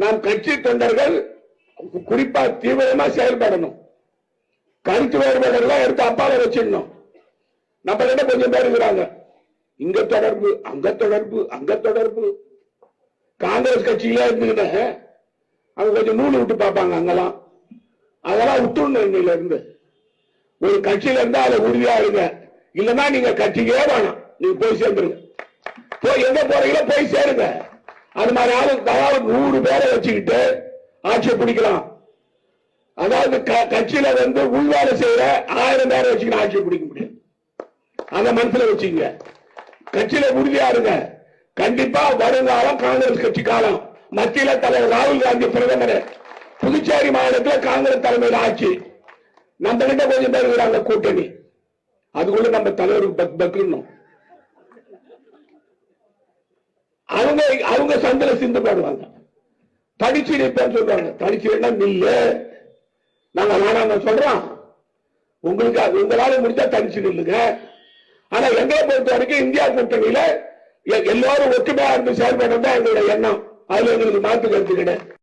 நாம் கட்சி தொண்டர்கள் குறிப்பா தீவிரமா செயல்படணும். கருத்து வேறுபாடுலாம் எடுத்து அப்பால வச்சிடணும். நம்ம கிட்ட கொஞ்சம் பேர் இருக்கிறாங்க. இங்க தொடர்பு அங்க தொடர்பு அங்க தொடர்பு. காங்கிரஸ் கட்சியில இருந்துக்கிட்ட அவங்க கொஞ்சம் நூல் விட்டு பார்ப்பாங்க அங்கெல்லாம். அதெல்லாம் விட்டுணும் இன்னையில இருந்து ஒரு கட்சியில இருந்தா அதை உறுதியா இருங்க. இல்லைன்னா நீங்க கட்சிக்கே வேணாம். நீங்க போய் சேர்ந்துருங்க. போய் எங்க போறீங்களோ போய் சேருங்க. அது மாதிரி ஆளு நூறு பேரை வச்சுக்கிட்டு ஆட்சியை பிடிக்கலாம். அதாவது க- கட்சியில வந்து உள்வேலை செய்யற ஆயிரம் பேரை வச்சுக்கிட்டு ஆட்சியை பிடிக்க முடியாது. அந்த மனசுல வச்சுங்க. கட்சியில உறுதியா இருங்க. கண்டிப்பா வருங்காலம் காங்கிரஸ் கட்சி காலம். மத்தியில தலைவர் ராகுல் காந்தி பிரதமர். புதுச்சேரி மாநிலத்தில் காங்கிரஸ் தலைமையில் ஆட்சி. நம்ம கிட்ட கொஞ்சம் பேர் இருக்கிறாங்க கூட்டணி. அதுக்குள்ள நம்ம தலைவருக்கு பக்கணும் அவங்க அவங்க சந்தில சிந்து பாடுவாங்க தடிச்சு நிற்பேன்னு சொல்றாங்க தடிச்சு வேணா நில்லு. நாங்க வேணாம் சொல்றோம். உங்களுக்கு அது உங்களால முடிஞ்சா தடிச்சு நில்லுங்க. ஆனா எங்களை பொறுத்த வரைக்கும் இந்தியா கூட்டணியில எ- எல்லாரும் ஒற்றுமையா இருந்து செயல்படுறது தான் எங்களுடைய எண்ணம். அதுல எங்களுக்கு மாற்று கருத்து கிடையாது.